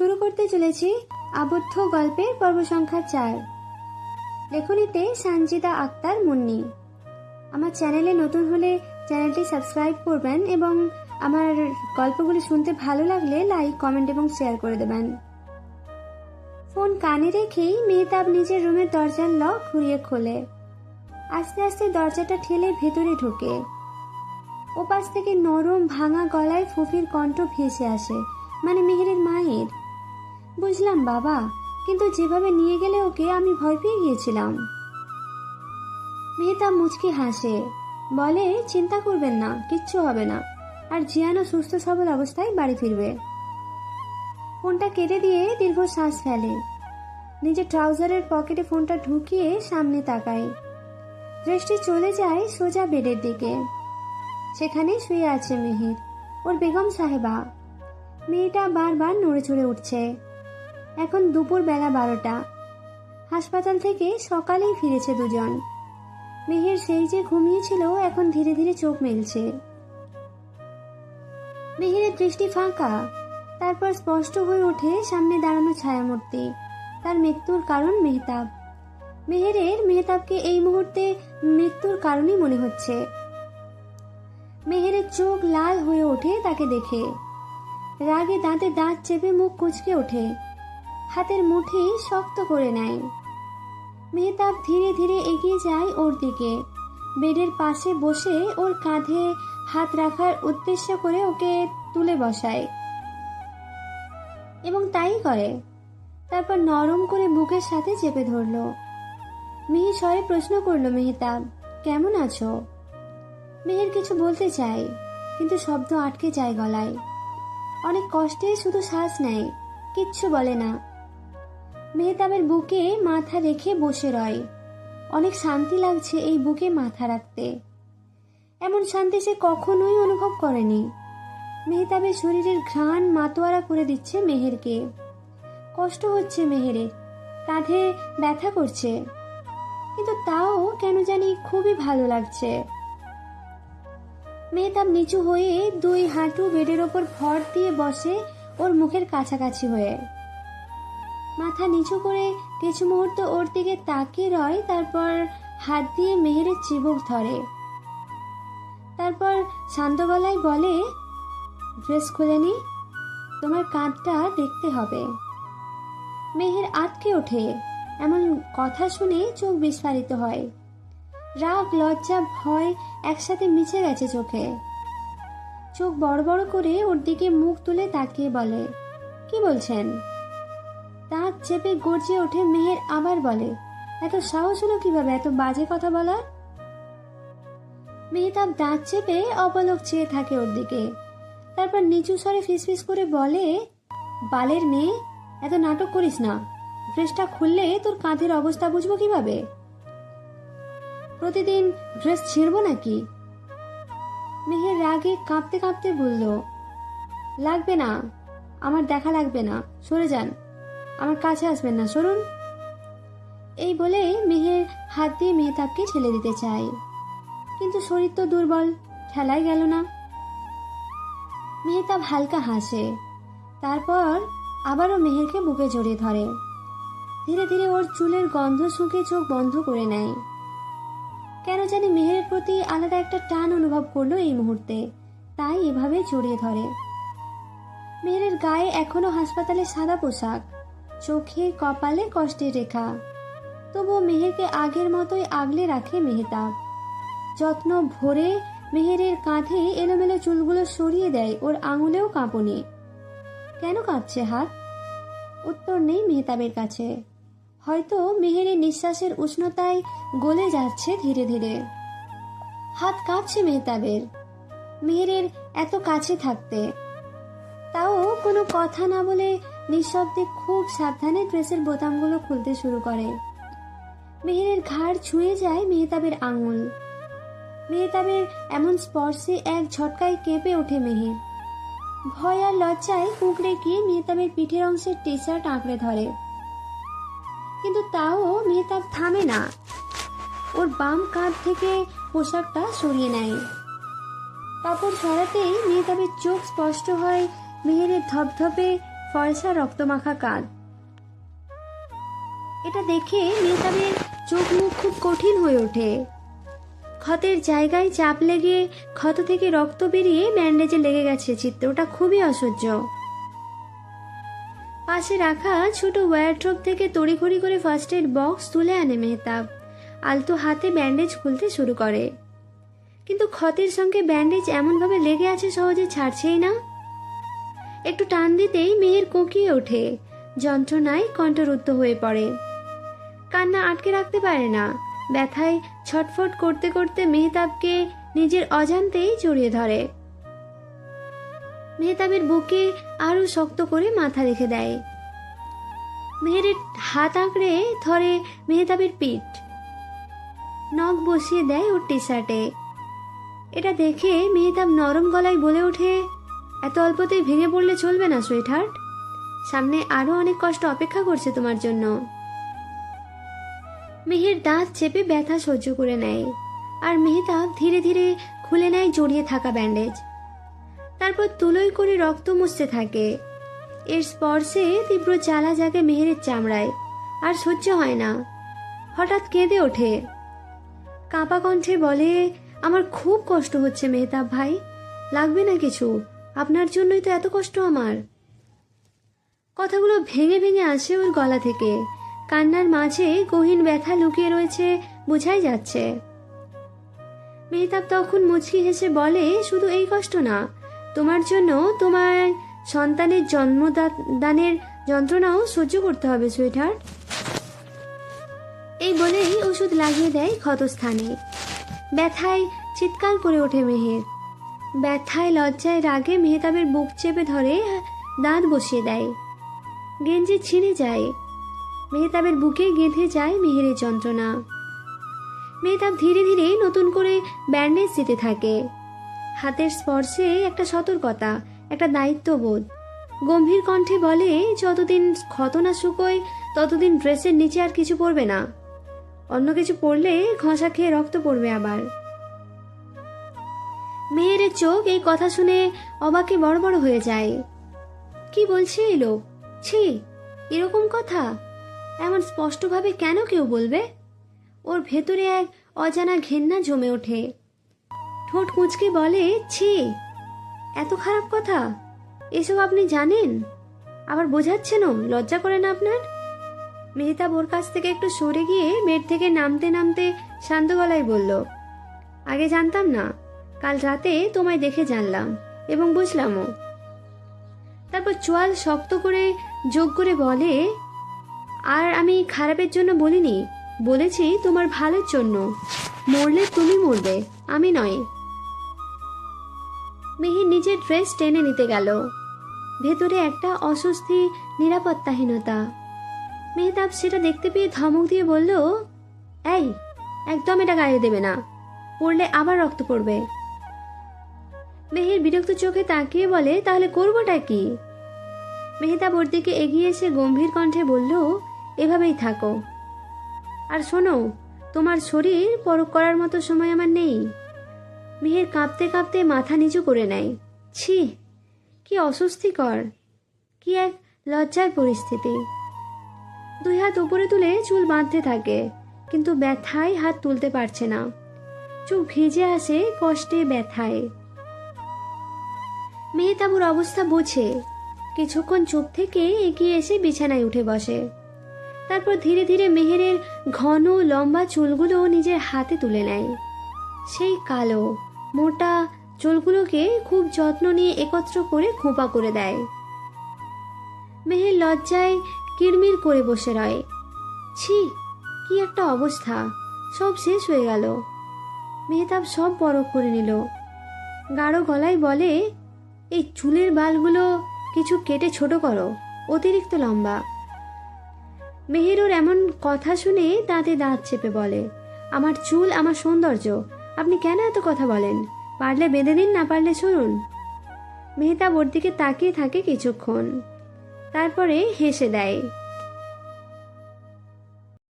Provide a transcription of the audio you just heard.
শুরু করতে চলেছি আবদ্ধ গল্পের পর্ব সংখ্যা চার। লেখনীতে সানজিদা আক্তার মুন্নি। আমার চ্যানেলে নতুন হলে চ্যানেলটি সাবস্ক্রাইব করবেন এবং আমার গল্পগুলি শুনতে ভালো লাগলে লাইক, কমেন্ট এবং শেয়ার করে দেবেন। ফোন কানে রেখেই মেহতাব নিজের রুমের দরজার লক ঘুরিয়ে খোলে। আস্তে আস্তে দরজাটা ঠেলে ভেতরে ঢোকে। ওপাশ থেকে নরম ভাঙা গলায় ফুফির কণ্ঠ ভেসে আসে মানে মেহেরের মায়ের। বুঝলাম বাবা, কিন্তু যেভাবে নিয়ে গেলে ওকে আমি ভয় পেয়ে গিয়েছিলাম। মেহতাব মুচকি হাসে, বলে, চিন্তা করবেন না, কিচ্ছু হবে না। আর জিয়ানো সুস্থ সবল অবস্থায় বাড়ি ফিরবে। ফোনটা কেটে দিয়ে দীর্ঘ শ্বাস ফেলে। নিজের ট্রাউজারের পকেটে ফোনটা ঢুকিয়ে সামনে তাকায়। দৃষ্টি চলে যায় সোজা বেডের দিকে। সেখানে শুয়ে আছে মেহের, ওর বেগম সাহেবা। মেয়েটা বারবার নড়ে চড়ে উঠছে। এখন দুপুর বেলা বারোটা। হাসপাতাল থেকে সকালেই ফিরেছে দুজন। মেহের সেই যে ঘুমিয়েছিল, এখন ধীরে ধীরে চোখ মেলছে। মেহেরের দৃষ্টি ফাঁকা, তারপর স্পষ্ট হয়ে ওঠে সামনে দাঁড়ানো ছায়ামূর্তি। তার মৃত্যুর কারণ মেহতাব। মেহেরের মেহতাবকে এই মুহূর্তে মৃত্যুর কারণই মনে হচ্ছে। মেহেরের চোখ লাল হয়ে ওঠে তাকে দেখে। রাগে দাঁতে দাঁত চেপে মুখ কুচকে ওঠে। হাতের মুঠি শক্ত করে নেয়। মেহতাব ধীরে ধীরে এগিয়ে যায় ওর দিকে। বেডের পাশে বসে ওর কাঁধে হাত রাখার উদ্দেশ্য করে ওকে তুলে বসায়। এবং তাই করে। তারপর নরম করে বুকের সাথে চেপে ধরলো। মিহি স্বরে প্রশ্ন করল মেহতাব কেমন আছো? মেহের কিছু বলতে চাই কিন্তু শব্দ আটকে যায় গলায়। অনেক কষ্টে শুধু শ্বাস নেয়, কিচ্ছু বলে না। মেহতাবের বুকে মাথা রেখে বসে রয়। অনেক শান্তি লাগছে এই বুকে মাথা রাখতে। এমন শান্তি সে কখনোই অনুভব করেনি। মেহতাবের শরীরের ঘ্রাণ মাতোয়ারা করে দিচ্ছে মেহেরকে। কষ্ট হচ্ছে মেহেরের। কাঁধে ব্যথা করছে। কিন্তু তাও কেন জানি খুবই ভালো লাগছে। মেহতাব নিচু হয়ে দুই হাঁটু বেডের ওপর ভর দিয়ে বসে ওর মুখের কাছাকাছি হয়ে। মাথা নিচু করে কিছু মুহূর্ত ওর দিকে তাকিয়ে রয়, তারপর হাত দিয়ে মেহেরের চিবুক ধরে। তারপর শান্ত গলায় বলে, ড্রেস খুলে নি, তোমার কাঁধটা দেখতে হবে। মেহের আটকে ওঠে। এমন কথা শুনে চোখ বিস্ফারিত হয়। রাগ, লজ্জা, ভয় একসাথে মিশে গেছে চোখে। চোখ বড় বড় করে ওর দিকে মুখ তুলে তাকিয়ে বলে, কি বলছেন? দাঁত চেপে গর্জে ওঠে মেহের আবার বলে, এত সাহস হলো কীভাবে? এত বাজে কথা বলার? মেহতাব দাঁত চেপে অপলক চেয়ে থাকে ওর দিকে। তারপর নিচু স্বরে ফিসফিস করে বলে, বালের মেয়ে, এত নাটক করিস না। ড্রেসটা খুললে তোর কাঁধের অবস্থা বুঝব কীভাবে? প্রতিদিন ড্রেস ছিঁড়ব নাকি? মেহের রাগে কাঁপতে কাঁপতে বলল, লাগবে না, আমার দেখা লাগবে না, সরে যান। আমার কাছে আসবেন না সরুন এই বলে মেহের হাত দিয়ে মেহতাবকে ছেলে দিতে চায়। কিন্তু শরীর তো দুর্বল ঠেলাই গেল না। মেহতাব হালকা হাসে। তারপর আবারও মেহেরকে বুকে জড়িয়ে ধরে। ধীরে ধীরে ওর চুলের গন্ধ শুকে চোখ বন্ধ করে নেয়। কেন জানি মেহেরের প্রতি আলাদা একটা টান অনুভব করল এই মুহূর্তে। তাই এভাবে জড়িয়ে ধরে। মেহেরের গায়ে এখনও হাসপাতালে সাদা পোশাক। চোখে কপালে কষ্টের রেখা। তবুও মেহেরকে আগের মতোই আগলে রাখে মেহতাব। যত্ন ভরে মেহেরের কাঁধে এলোমেলো চুলগুলো সরিয়ে দেয়, ওর আঙুলেও কাঁপুনি। কেন কাঁপছে হাত? উত্তর নেই মেহতাবের কাছে। হয়তো মেহেরের নিঃশ্বাসের উষ্ণতায় গলে যাচ্ছে ধীরে ধীরে। হাত কাঁপছে মেহতাবের। মেহেরের এত কাছে থাকতে। তাও কোনো কথা না বলে নিঃশব্দে খুব সাবধানে ড্রেসের বোতামগুলো খুলতে শুরু করে। মেহেরের ঘাড় ছুঁয়ে যায় মেহতাবের আঙুল। মেহতাবের এমন স্পর্শে এক ঝটকায় কেঁপে ওঠে মেহের। ভয় আর লজ্জায় কুঁকড়ে গিয়ে মেহতাবের পিঠের অংশের টি শার্ট আঁকড়ে ধরে। কিন্তু তাও মেহতাব থামে না। ওর বাম কাঁধ থেকে পোশাকটা সরিয়ে নেয়। কাপড় সরাতেই মেহতাবের চোখ স্পষ্ট হয়, মেহেরের ধপধপে ফয়সা রক্তমাখা কাঁধ। এটা দেখে মেহতাবের চোখ মুখ খুব কঠিন হয়ে ওঠে। ক্ষতের জায়গায় চাপ লেগে ক্ষত থেকে রক্ত বেরিয়ে ব্যান্ডেজে লেগে গেছে চিত্রটা খুবই অসহ্য। পাশে রাখা ছোট ওয়ারড্রপ থেকে তড়িঘড়ি করে ফার্স্ট এড বক্স তুলে আনে মেহতাব। আলতো হাতে ব্যান্ডেজ খুলতে শুরু করে। কিন্তু ক্ষতের সঙ্গে ব্যান্ডেজ এমনভাবে লেগে আছে সহজে ছাড়ছেই না। একটু টান দিতেই মেয়ের কোকিয়ে ওঠে। যন্ত্রণায় কণ্ঠরুদ্ধ হয়ে পড়ে। কান্না আটকে রাখতে পারে না। ব্যথায় ছটফট করতে করতে মেহতাবকে নিজের অজান্তেই জড়িয়ে ধরে। মেহতাবের বুকে আরও শক্ত করে মাথা রেখে দেয়। মেহেরের হাত আঁকড়ে ধরে মেহতাবের পিঠ। নখ বসিয়ে দেয় ওর টি শার্টে এটা দেখে মেহতাব নরম গলায় বলে ওঠে এত অল্পতেই ভেঙে পড়লে চলবে না সুইটহার্ট সামনে আরও অনেক কষ্ট অপেক্ষা করছে তোমার জন্য। মেহের দাঁত চেপে ব্যথা সহ্য করে নেয়, আর মেহতাব ধীরে ধীরে খুলে নেয় জড়িয়ে থাকা ব্যান্ডেজ তারপর তুলোই করে রক্ত মুছতে থাকে। এর স্পর্শে তীব্র জ্বালা জাগে মেহেরের চামড়ায়, আর সহ্য হয় না। হঠাৎ কেঁদে ওঠে। কাঁপা কণ্ঠে বলে, আমার খুব কষ্ট হচ্ছে মেহতাব ভাই, লাগবে না কিছু? আপনার জন্যই তো এত কষ্ট আমার। কথাগুলো ভেঙে ভেঙে আসে ওর গলা থেকে। কান্নার মাঝে গহীন ব্যথা লুকিয়ে রয়েছে, বোঝাই যাচ্ছে। মেহতাব তখন মুচকি হেসে বলে, শুধু এই কষ্ট না, তোমার জন্য তোমার সন্তানের জন্মদানের যন্ত্রণাও সহ্য করতে হবে, সুইটহার্ট। এই বলেই ওষুধ লাগিয়ে দেয় ক্ষতস্থানে। ব্যথায় চিৎকার করে ওঠে মেহের। ব্যথায়, লজ্জায়, রাগে মেহতাবের বুক চেপে ধরে, দাঁত বসিয়ে দেয়। গেঞ্জি ছিঁড়ে যায়। মেহতাবের বুকে গেঁথে যায় মেহেরের যন্ত্রণা। মেহতাব ধীরে ধীরে নতুন করে ব্যান্ডেজ দিতে থাকে। হাতের স্পর্শে একটা সতর্কতা, একটা দায়িত্ববোধ। গম্ভীর কণ্ঠে বলে, যতদিন ক্ষত না শুকোয়, ততদিন ড্রেসের নিচে আর কিছু পড়বে না। অন্য কিছু পড়লে ঘষা খেয়ে রক্ত পড়বে আবার। মেয়ের চোখ এই কথা শুনে অবাকে বড় বড় হয়ে যায়। কি বলছে এই লোক? ছি, এরকম কথা? এমন স্পষ্টভাবে কেন কেউ বলবে? ওর ভেতরে এক অজানা ঘেন্না জমে ওঠে। ঠোঁট কুঁচকে বলে, ছি, এত খারাপ কথা? এসব আপনি জানেন? আবার বোঝাচ্ছেনও লজ্জা করে না আপনার? মেহতাব ওর কাছ থেকে একটু সরে গিয়ে বেড থেকে নামতে নামতে শান্ত গলায় বলল, আগে জানতাম না। কাল রাতে তোমায় দেখে জানলাম এবং বুঝলামও। তারপর চোয়াল শক্ত করে যোগ করে বলে, আর আমি খারাপের জন্য বলিনি, বলেছি তোমার ভালোর জন্য। মরলে তুমি মরবে, আমি নয়। মেহির নিজের ড্রেস টেনে নিতে গেল। ভেতরে একটা অস্বস্তি, নিরাপত্তাহীনতা। মেহতাব সেটা দেখতে পেয়ে ধমক দিয়ে বলল, এই, একদম এটা গায়ে দেবে না পড়লে আবার রক্ত পড়বে। মেহের বিরক্ত চোখে তাকিয়ে বলে, তাহলে করবোটা কি? মেহতাব ওর দিকে এগিয়ে এসে গম্ভীর কণ্ঠে বলল, এভাবেই থাকো। আর শোনো, তোমার শরীর পরক করার মতো সময় আমার নেই। মেহের কাঁপতে কাঁপতে মাথা নিচু করে নেয়। ছি, কি অস্বস্তিকর, কি এক লজ্জার পরিস্থিতি। দুই হাত উপরে তুলে চুল বাঁধতে থাকে, কিন্তু ব্যথায় হাত তুলতে পারছে না। চোখ ভিজে আসে কষ্টে ব্যথায়। মেহতাবুর অবস্থা বোঝে। কিছুক্ষণ চুপ থেকে এগিয়ে এসে বিছানায় উঠে বসে। তারপর ধীরে ধীরে মেহেরের ঘন, লম্বা চুলগুলো নিজের হাতে তুলে নেয়। সেই কালো, মোটা চুলগুলোকে খুব যত্ন নিয়ে একত্র করে খোঁপা করে দেয়। মেহের লজ্জায় কিরমির করে বসে রয়। ছি, কি একটা অবস্থা, সব শেষ হয়ে গেল। মেহতাব সব বড় করে নিল। গাঢ় গলায় বলে এই চুলের বালগুলো কিছু কেটে ছোট করো, অতিরিক্ত লম্বা। মেহেরুর এমন কথা শুনে দাঁতে দাঁত চেপে বলে, আমার চুল আমার সৌন্দর্য, আপনি কেন এত কথা বলেন? পারলে বেঁধে দিন, না পারলে শুনুন মেহতাব ওর দিকে তাকিয়ে থাকে কিছুক্ষণ। তারপরে হেসে দেয়